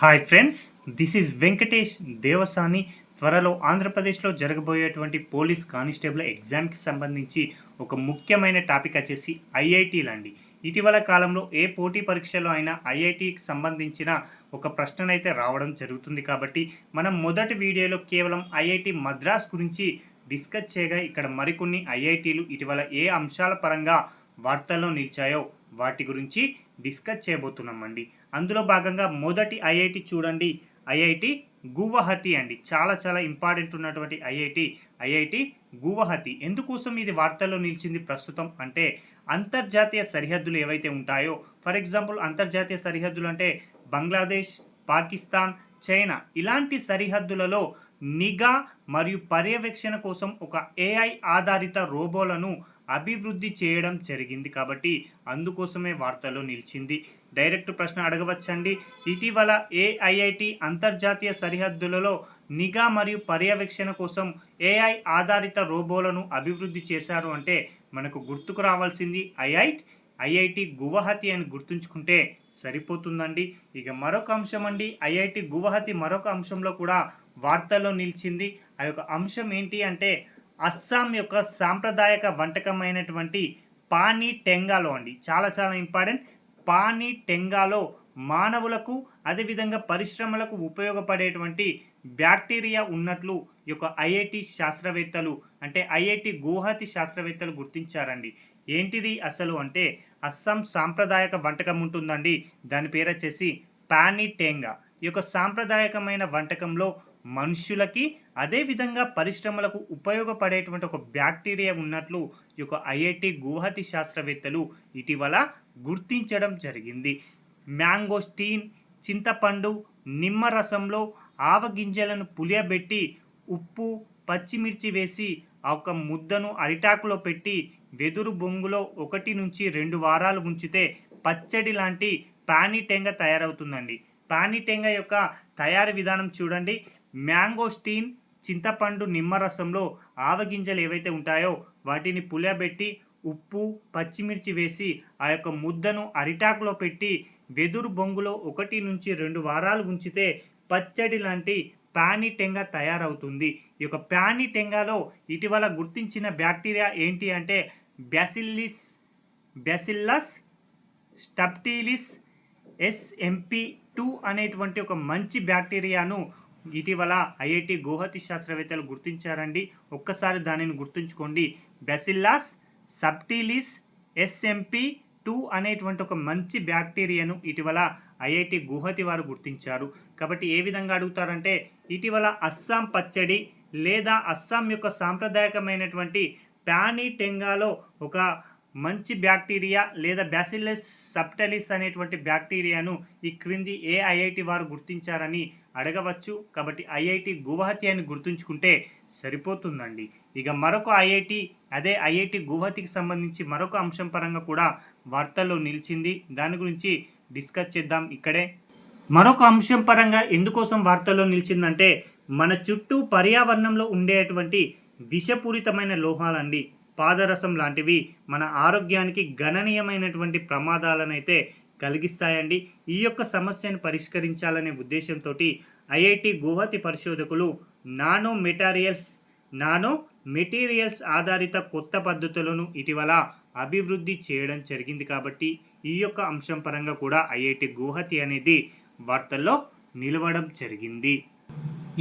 Hi friends this is Venkatesh Devasani. త్వరలో ఆంధ్రప్రదేశ్లో జరగబోయేటువంటి పోలీస్ కానిస్టేబుల్ ఎగ్జామ్కి సంబంధించి ఒక ముఖ్యమైన టాపిక్ వచ్చేసి ఐఐటీలు అండి ఇటీవల కాలంలో ఏ పోటీ పరీక్షలో అయినా ఐఐటికి సంబంధించిన ఒక ప్రశ్ననైతే రావడం జరుగుతుంది కాబట్టి మనం మొదటి వీడియోలో కేవలం ఐఐటి మద్రాస్ గురించి డిస్కస్ చేయగా ఇక్కడ మరికొన్ని ఐఐటీలు ఇటీవల ఏ అంశాల పరంగా వార్తల్లో నిలిచాయో వాటి గురించి డిస్కస్ చేయబోతున్నామండి. అందులో భాగంగా మొదటి ఐఐటి చూడండి. ఐఐటి గువహతి అండి. చాలా చాలా ఇంపార్టెంట్ ఉన్నటువంటి ఐఐటి. ఐఐటి గువహతి. ఎందుకోసం ఇది వార్తల్లో నిలిచింది ప్రస్తుతం అంటే అంతర్జాతీయ సరిహద్దులు ఏవైతే ఉంటాయో ఫర్ ఎగ్జాంపుల్ అంతర్జాతీయ సరిహద్దులు అంటే బంగ్లాదేశ్ పాకిస్తాన్ చైనా ఇలాంటి సరిహద్దులలో నిఘా మరియు పర్యవేక్షణ కోసం ఒక ఏఐ ఆధారిత రోబోలను అభివృద్ధి చేయడం జరిగింది కాబట్టి అందుకోసమే వార్తల్లో నిలిచింది. డైరెక్ట్ ప్రశ్న అడగవచ్చండి. ఇటీవల ఏఐఐటి అంతర్జాతీయ సరిహద్దులలో నిఘా మరియు పర్యవేక్షణ కోసం ఏఐ ఆధారిత రోబోలను అభివృద్ధి చేశారు అంటే మనకు గుర్తుకు రావాల్సింది ఐఐట్ ఐఐటి గువహతి అని గుర్తుంచుకుంటే సరిపోతుందండి. ఇక మరొక అంశం అండి. ఐఐటి గువహతి మరొక అంశంలో కూడా వార్తల్లో నిలిచింది. ఆ యొక్క అంశం ఏంటి అంటే అస్సాం యొక్క సాంప్రదాయక వంటకమైనటువంటి పానీ టెంగాలో అండి. చాలా చాలా ఇంపార్టెంట్. పానీ టెంగాలో మానవులకు అదేవిధంగా పరిశ్రమలకు ఉపయోగపడేటువంటి బ్యాక్టీరియా ఉన్నట్లు యొక్క ఐఐటి శాస్త్రవేత్తలు అంటే ఐఐటి గువహతి శాస్త్రవేత్తలు గుర్తించారండి. ఏంటిది అసలు అంటే అస్సాం సాంప్రదాయక వంటకం ఉంటుందండి. దాని పేరు వచ్చేసి పానీ టెంగా. ఈ యొక్క సాంప్రదాయకమైన వంటకంలో మనుషులకి అదేవిధంగా పరిశ్రమలకు ఉపయోగపడేటువంటి ఒక బ్యాక్టీరియా ఉన్నట్లు ఈ యొక్క ఐఐటి గువాహతి శాస్త్రవేత్తలు ఇటీవల గుర్తించడం జరిగింది. మ్యాంగోస్టీన్ చింతపండు నిమ్మరసంలో ఆవగింజలను పులియబెట్టి ఉప్పు పచ్చిమిర్చి వేసి ఆ ఒక ముద్దను అరిటాకులో పెట్టి వెదురు బొంగులో ఒకటి నుంచి రెండు వారాలు ఉంచితే పచ్చడి లాంటి పానీటెంగ తయారవుతుందండి. పానీటెంగ యొక్క తయారీ విధానం చూడండి. మ్యాంగోస్టీన్ చింతపండు నిమ్మరసంలో ఆవగింజలు ఏవైతే ఉంటాయో వాటిని పులియబెట్టి ఉప్పు పచ్చిమిర్చి వేసి ఆ యొక్క ముద్దను అరిటాకులో పెట్టి వెదురు బొంగులో ఒకటి నుంచి రెండు వారాలు ఉంచితే పచ్చడి లాంటి ప్యానిటెంగా తయారవుతుంది. ఈ యొక్క ప్యానిటెంగాలో ఇటీవల గుర్తించిన బ్యాక్టీరియా ఏంటి అంటే bacillus bacillus subtilis SMP two అనేటువంటి ఒక మంచి బ్యాక్టీరియాను ఇటీవల ఐఐటి గౌహతి శాస్త్రవేత్తలు గుర్తించారండి. ఒక్కసారి దానిని గుర్తుంచుకోండి. బెసిల్లాస్ సబ్టీలిస్ ఎస్ఎంపి టూ అనేటువంటి ఒక మంచి బ్యాక్టీరియాను ఇటీవల ఐఐటి గుహతి వారు గుర్తించారు. కాబట్టి ఏ విధంగా అడుగుతారంటే ఇటీవల అస్సాం పచ్చడి లేదా అస్సాం యొక్క సాంప్రదాయకమైనటువంటి ప్యానీ టెంగాలో ఒక మంచి బ్యాక్టీరియా లేదా బ్యాసిల్లస్ సబ్టలిస్ అనేటువంటి బ్యాక్టీరియాను ఈ క్రింది ఏ ఐఐటి వారు గుర్తించారని అడగవచ్చు. కాబట్టి ఐఐటి గువహతి అని గుర్తుంచుకుంటే సరిపోతుందండి. ఇక మరొక ఐఐటి అదే ఐఐటి గువహతికి సంబంధించి మరొక అంశం పరంగా కూడా వార్తల్లో నిలిచింది. దాని గురించి డిస్కస్ చేద్దాం ఇక్కడే. మరొక అంశం పరంగా ఎందుకోసం వార్తల్లో నిలిచిందంటే మన చుట్టూ పర్యావరణంలో ఉండేటువంటి విషపూరితమైన లోహాలండి. పాదరసం లాంటివి మన ఆరోగ్యానికి గణనీయమైనటువంటి ప్రమాదాలనైతే కలిగిస్తాయండి. ఈ యొక్క సమస్యను పరిష్కరించాలనే ఉద్దేశంతో ఐఐటి గువహతి పరిశోధకులు నానో మెటీరియల్స్ నానో మెటీరియల్స్ ఆధారిత కొత్త పద్ధతులను ఇటీవల అభివృద్ధి చేయడం జరిగింది కాబట్టి ఈ యొక్క అంశం పరంగా కూడా ఐఐటి గువహతి అనేది వార్తల్లో నిలవడం జరిగింది.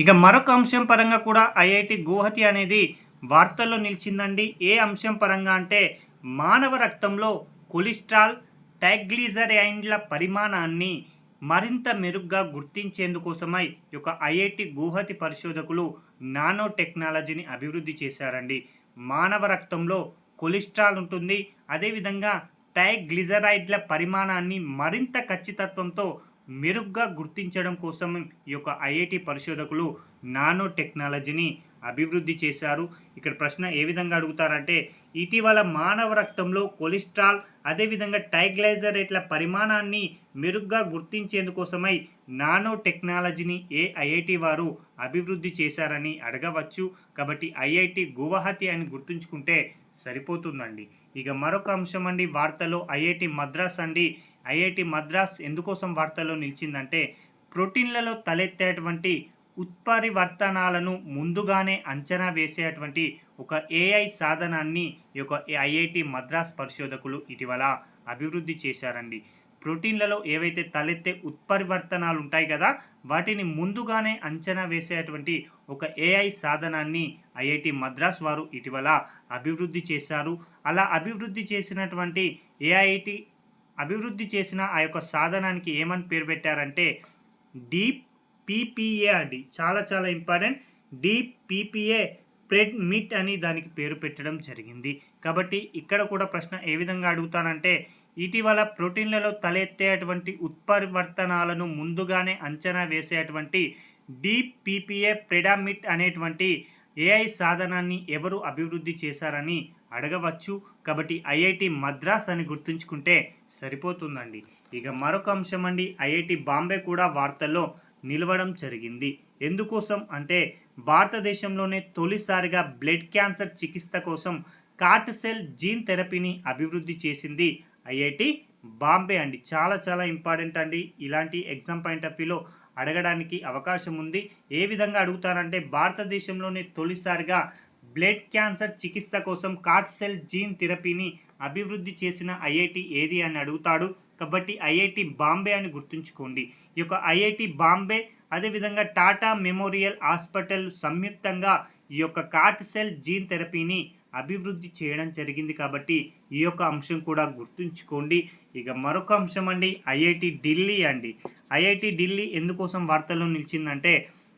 ఇక మరొక అంశం పరంగా కూడా ఐఐటి గువహతి అనేది వార్తల్లో నిలిచిందండి. ఏ అంశం పరంగా అంటే మానవ రక్తంలో కొలెస్ట్రాల్ ట్రైగ్లిజరైడ్ల పరిమాణాన్ని మరింత మెరుగ్గా గుర్తించేందుకోసమై ఒక యొక్క ఐఐటి గుహతి పరిశోధకులు నానో టెక్నాలజీని అభివృద్ధి చేశారండి. మానవ రక్తంలో కొలెస్ట్రాల్ ఉంటుంది. అదేవిధంగా టైగ్లిజరైడ్ల పరిమాణాన్ని మరింత ఖచ్చితత్వంతో మెరుగ్గా గుర్తించడం కోసం ఈ యొక్క ఐఐటి పరిశోధకులు నానో టెక్నాలజీని అభివృద్ధి చేశారు. ఇక్కడ ప్రశ్న ఏ విధంగా అడుగుతారంటే ఇటీవల మానవ రక్తంలో కొలెస్ట్రాల్ అదేవిధంగా టైగ్లైజరేట్ల పరిమాణాన్ని మెరుగ్గా గుర్తించేందుకోసమై నానో టెక్నాలజీని ఏ ఐఐటి వారు అభివృద్ధి చేశారని అడగవచ్చు. కాబట్టి ఐఐటి గువాహతి అని గుర్తుంచుకుంటే సరిపోతుందండి. ఇక మరొక అంశం అండి వార్తలో ఐఐటి మద్రాస్ అండి. ఐఐటి మద్రాస్ ఎందుకోసం వార్తల్లో నిలిచిందంటే ప్రోటీన్లలో తలెత్తేటువంటి ఉత్పరివర్తనాలను ముందుగానే అంచనా వేసేటువంటి ఒక ఏఐ సాధనాన్ని ఈ యొక్క ఐఐటి మద్రాస్ పరిశోధకులు ఇటీవల అభివృద్ధి చేశారండి. ప్రోటీన్లలో ఏవైతే తలెత్తే ఉత్పరివర్తనాలు ఉంటాయి కదా వాటిని ముందుగానే అంచనా వేసేటువంటి ఒక ఏఐ సాధనాన్ని ఐఐటి మద్రాస్ వారు ఇటీవల అభివృద్ధి చేశారు. అలా అభివృద్ధి చేసినటువంటి ఏఐటి అభివృద్ధి చేసిన ఆ యొక్క సాధనానికి ఏమని పేరు పెట్టారంటే డీప్ పీపీఏ అండి. చాలా చాలా ఇంపార్టెంట్. డిపిపిఏ ప్రెడ్ మిట్ అని దానికి పేరు పెట్టడం జరిగింది. కాబట్టి ఇక్కడ కూడా ప్రశ్న ఏ విధంగా అడుగుతానంటే ఇటీవల ప్రోటీన్లలో తలెత్తేటువంటి ఉత్పరివర్తనాలను ముందుగానే అంచనా వేసేటువంటి డిపిపిఏ ప్రెడామిట్ అనేటువంటి ఏఐ సాధనాన్ని ఎవరు అభివృద్ధి చేశారని అడగవచ్చు. కాబట్టి ఐఐటి మద్రాస్ అని గుర్తుంచుకుంటే సరిపోతుందండి. ఇక మరొక అంశం అండి ఐఐటి బాంబే కూడా వార్తల్లో నిలవడం జరిగింది. ఎందుకోసం అంటే భారతదేశంలోనే తొలిసారిగా బ్లడ్ క్యాన్సర్ చికిత్స కోసం కార్ట్ సెల్ జీన్ థెరపీని అభివృద్ధి చేసింది ఐఐటి బాంబే అండి. చాలా చాలా ఇంపార్టెంట్ అండి. ఇలాంటి ఎగ్జామ్ పాయింట్ ఆఫ్ వ్యూలో అడగడానికి అవకాశం ఉంది. ఏ విధంగా అడుగుతారంటే భారతదేశంలోనే తొలిసారిగా బ్లడ్ క్యాన్సర్ చికిత్స కోసం కార్ట్ సెల్ జీన్ థెరపీని అభివృద్ధి చేసిన ఐఐటి ఏది అని అడుగుతాడు? కాబట్టి ఐఐటి బాంబే అని గుర్తుంచుకోండి. ఈ యొక్క ఐఐటి బాంబే అదేవిధంగా టాటా మెమోరియల్ హాస్పిటల్ సంయుక్తంగా ఈ యొక్క కార్ట్ సెల్ జీన్ థెరపీని అభివృద్ధి చేయడం జరిగింది కాబట్టి ఈ యొక్క అంశం కూడా గుర్తుంచుకోండి. ఇక మరొక అంశం అండి ఐఐటి ఢిల్లీ అండి. ఐఐటి ఢిల్లీ ఎందుకోసం వార్తల్లో నిలిచిందంటే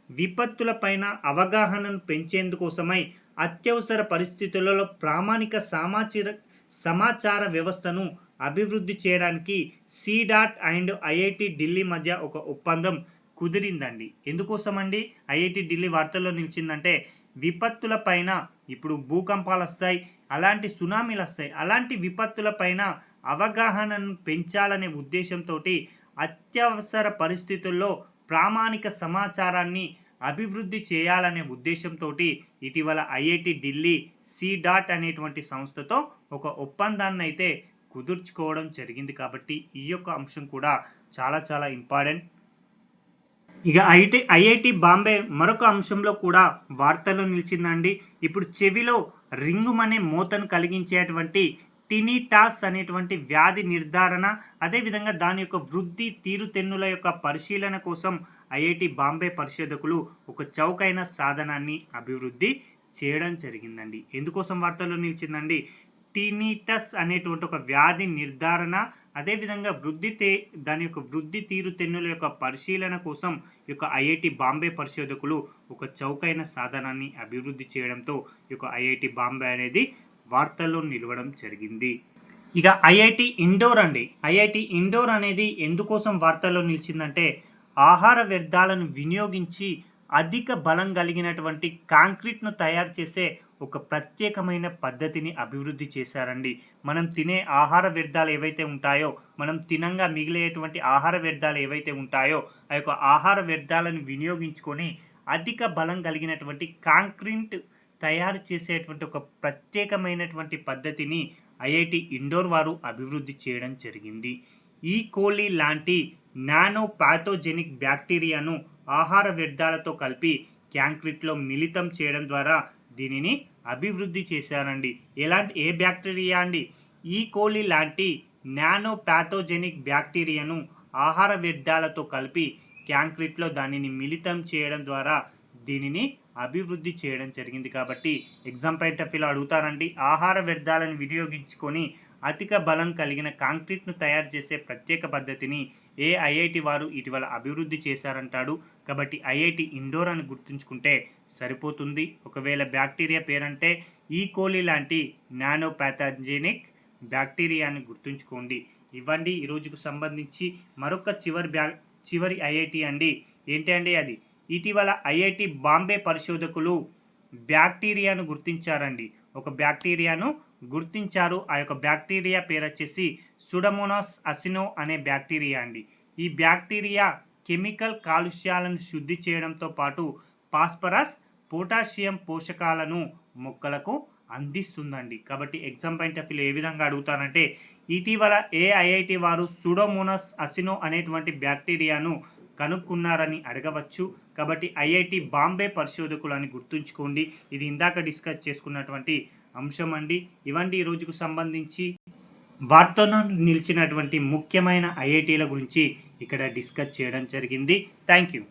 విపత్తులపైన అవగాహనను పెంచేందుకోసమై అత్యవసర పరిస్థితులలో ప్రామాణిక సామాచార సమాచార వ్యవస్థను అభివృద్ధి చేయడానికి సిడాట్ అండ్ ఐఐటి ఢిల్లీ మధ్య ఒక ఒప్పందం కుదిరిందండి. ఎందుకోసం అండి ఐఐటి ఢిల్లీ వార్తల్లో నిలిచిందంటే విపత్తుల పైన ఇప్పుడు భూకంపాలు వస్తాయి అలాంటి సునామీలు వస్తాయి అలాంటి విపత్తుల పైన అవగాహనను పెంచాలనే ఉద్దేశంతో అత్యవసర పరిస్థితుల్లో ప్రామాణిక సమాచారాన్ని అభివృద్ధి చేయాలనే ఉద్దేశంతో ఇటీవల ఐఐటి ఢిల్లీ సిడాట్ అనేటువంటి సంస్థతో ఒక ఒప్పందాన్ని అయితే కుదుర్చుకోవడం జరిగింది కాబట్టి ఈ యొక్క అంశం కూడా చాలా చాలా ఇంపార్టెంట్. ఇక ఐటీ ఐఐటి బాంబే మరొక అంశంలో కూడా వార్తల్లో నిలిచిందండి. ఇప్పుడు చెవిలో రింగుమనే మోతను కలిగించేటువంటి టినిటాస్ అనేటువంటి వ్యాధి నిర్ధారణ అదేవిధంగా దాని యొక్క వృద్ధి తీరుతెన్నుల యొక్క పరిశీలన కోసం ఐఐటి బాంబే పరిశోధకులు ఒక చౌకైన సాధనాన్ని అభివృద్ధి చేయడం జరిగిందండి. ఎందుకోసం వార్తల్లో నిలిచిందండి? టినిటస్ అనేటువంటి ఒక వ్యాధి నిర్ధారణ అదేవిధంగా వృద్ధి తే దాని యొక్క వృద్ధి తీరు తెన్నుల యొక్క పరిశీలన కోసం ఈ యొక్క ఐఐటి బాంబే పరిశోధకులు ఒక చౌకైన సాధనాన్ని అభివృద్ధి చేయడంతో ఈ యొక్క ఐఐటి బాంబే అనేది వార్తల్లో నిలవడం జరిగింది. ఇక ఐఐటి ఇండోర్ అండి. ఐఐటి ఇండోర్ అనేది ఎందుకోసం వార్తల్లో నిలిచిందంటే ఆహార వ్యర్థాలను వినియోగించి అధిక బలం కలిగినటువంటి కాంక్రీట్ను తయారు చేసే ఒక ప్రత్యేకమైన పద్ధతిని అభివృద్ధి చేశారండి. మనం తినే ఆహార వ్యర్థాలు ఏవైతే ఉంటాయో మనం తినంగా మిగిలేటువంటి ఆహార వ్యర్థాలు ఏవైతే ఉంటాయో ఆ యొక్క ఆహార వ్యర్థాలను వినియోగించుకొని అధిక బలం కలిగినటువంటి కాంక్రీట్ తయారు చేసేటువంటి ఒక ప్రత్యేకమైనటువంటి పద్ధతిని ఐఐటి ఇండోర్ వారు అభివృద్ధి చేయడం జరిగింది. ఈ కోలి లాంటి నానో పాథోజెనిక్ బ్యాక్టీరియాను ఆహార వ్యర్థాలతో కలిపి క్యాంక్రీట్లో మిళితం చేయడం ద్వారా దీనిని అభివృద్ధి చేశారండి. ఎలాంటి ఏ బ్యాక్టీరియా అండి? ఈ కోలి లాంటి నానో ప్యాథోజెనిక్ బ్యాక్టీరియాను ఆహార వ్యర్థాలతో కలిపి క్యాంక్రీట్లో దానిని మిళితం చేయడం ద్వారా దీనిని అభివృద్ధి చేయడం జరిగింది కాబట్టి ఎగ్జామ్ పాయింట్ ఆఫ్ వ్యూలో అడుగుతారండి ఆహార వ్యర్థాలను వినియోగించుకొని అధిక బలం కలిగిన కాంక్రీట్ను తయారు చేసే ప్రత్యేక పద్ధతిని ఏ ఐఐటి వారు ఇటీవల అభివృద్ధి చేశారంటాడు? కాబట్టి ఐఐటి ఇండోర్ అని గుర్తుంచుకుంటే సరిపోతుంది. ఒకవేళ బ్యాక్టీరియా పేరంటే ఈ కోలి లాంటి నానో ప్యాథాజెనిక్ బ్యాక్టీరియాని గుర్తుంచుకోండి. ఇవ్వండి. ఈ రోజుకు సంబంధించి మరొక చివరి బ్యా చివరి ఐఐటి అండి. ఏంటి అండి అది? ఇటీవల ఐఐటి బాంబే పరిశోధకులు బ్యాక్టీరియాను గుర్తించారండి. ఒక బ్యాక్టీరియాను గుర్తించారు. ఆ యొక్క బ్యాక్టీరియా పేరు వచ్చేసి సుడమోనాస్ అసినో అనే బ్యాక్టీరియా అండి. ఈ బ్యాక్టీరియా కెమికల్ కాలుష్యాలను శుద్ధి చేయడంతో పాటు పాస్పరస్ పొటాషియం పోషకాలను మొక్కలకు అందిస్తుందండి. కాబట్టి ఎగ్జామ్ పాయింట్ ఆఫ్ వ్యూలో ఏ విధంగా అడుగుతానంటే ఇటీవల ఏ ఐఐటి వారు సుడోమోనస్ అసినో అనేటువంటి బ్యాక్టీరియాను కనుక్కున్నారని అడగవచ్చు. కాబట్టి ఐఐటి బాంబే పరిశోధకులు అని గుర్తుంచుకోండి. ఇది ఇందాక డిస్కస్ చేసుకున్నటువంటి అంశం అండి. ఇవండి ఈ రోజుకు సంబంధించి వార్తలో నిలిచినటువంటి ముఖ్యమైన ఐఐటీల గురించి ఇక్కడ డిస్కస్ చేయడం జరిగింది. Thank you.